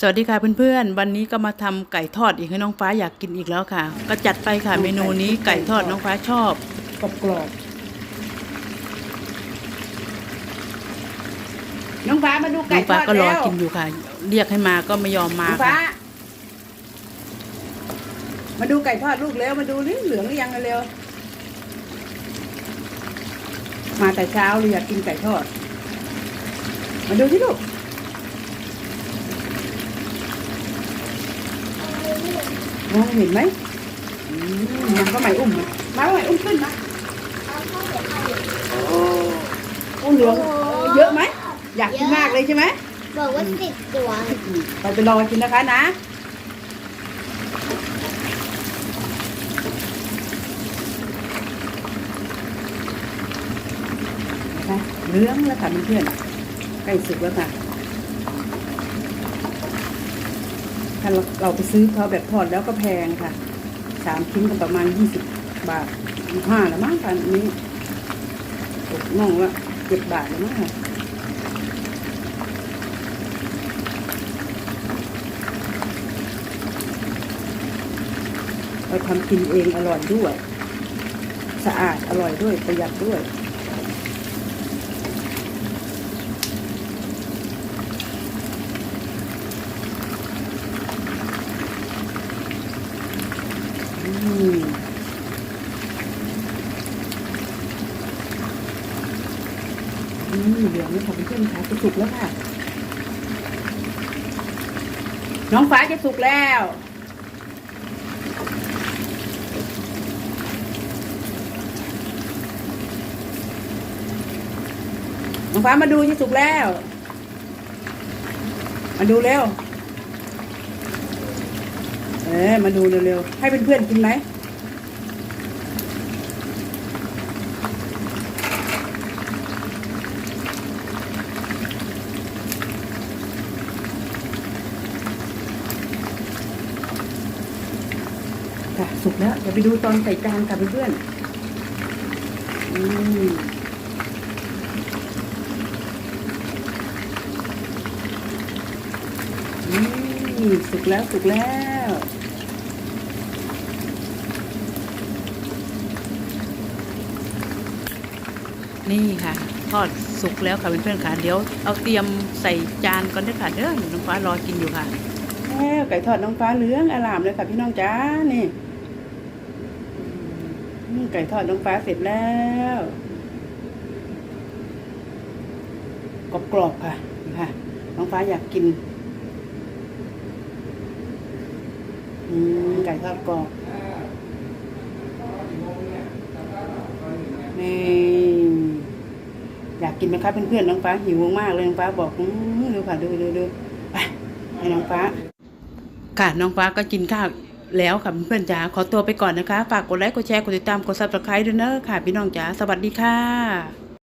สวัสดีค่ะเพื่อนๆ วันนี้ก็มาทำไก่ทอดอีกให้น้องฟ้าอยากกินอีกแล้วค่ะ ก็จัดไปค่ะเมนูนี้ไก่ทอดน้องฟ้าชอบกรอบกรอบน้องฟ้ามาดูน้ไก่องทฟ้าอดก็รอแล้วกินอยู่ค่ะ เรียกให้มาก็ไม่ยอมมาน้องฟ้าค่ะมาดูไก่ทอดลูกเร็วมาดูนี่เหลืองหรือยังเร็วมาแต่เช้าเลยอยากกินไก่ทอด มาดูที่ลูก มองเห็นไหมอืมมันก็ไม่อุ้มนะมาก็ไม่อุ้มขึ้นนะโอ้เหลืองเยอะไหม ถ้าเราไปซื้อเขาแบบทอดแล้วก็แพงค่ะสามชิ้นก็ประมาณยี่สิบบาทห้าล้วมั้งค่ะอันนี้ตกน่องละเจ็ดบาทล้วมั้งค่ะเราทำกินเองอร่อยด้วย สะอาดอร่อยด้วยประหยัดด้วย อืมอืมเหลืองขอเพื่อนค่ะจะสุกแล้วค่ะ น้องฟ้าจะสุกแล้วน้องฟ้ามาดูที่สุกแล้ว มาดูเร็ว เออมาดูเร็วๆ ให้เพื่อนๆกินไหมค่ะสุกแล้วเดี๋ยวไปดูตอนใส่จานค่ะเพื่อนๆอืมสุกแล้วสุกแล้ว นี่ค่ะ ทอดสุกแล้วค่ะเพื่อนๆค่ะ เดี๋ยวเอาเตรียมใส่จานก่อนด้วยค่ะเด้อน้องฟ้ารอกินอยู่ค่ะแล้วไก่ทอดน้องฟ้าเหลืองอลามเลยค่ะพี่น้องจ้านี่ไก่ทอดน้องฟ้าเสร็จแล้วกรอบๆค่ะค่ะ น้องฟ้าอยากกินอืมไก่ทอดกรอบ อยากกินไหมคะเพื่อนๆน้องฟ้าหิวมากเลยน้องฟ้าบอกอืมดูค่ะดูดูดูไปให้น้องฟ้า ค่ะน้องฟ้าก็กินข้าวแล้วค่ะเพื่อนจ๋าขอตัวไปก่อนนะคะ ฝากกดไลค์กดแชร์กดติดตามกดซับสไครต์ด้วยเนอะค่ะ พี่น้องจ๋าสวัสดีค่ะ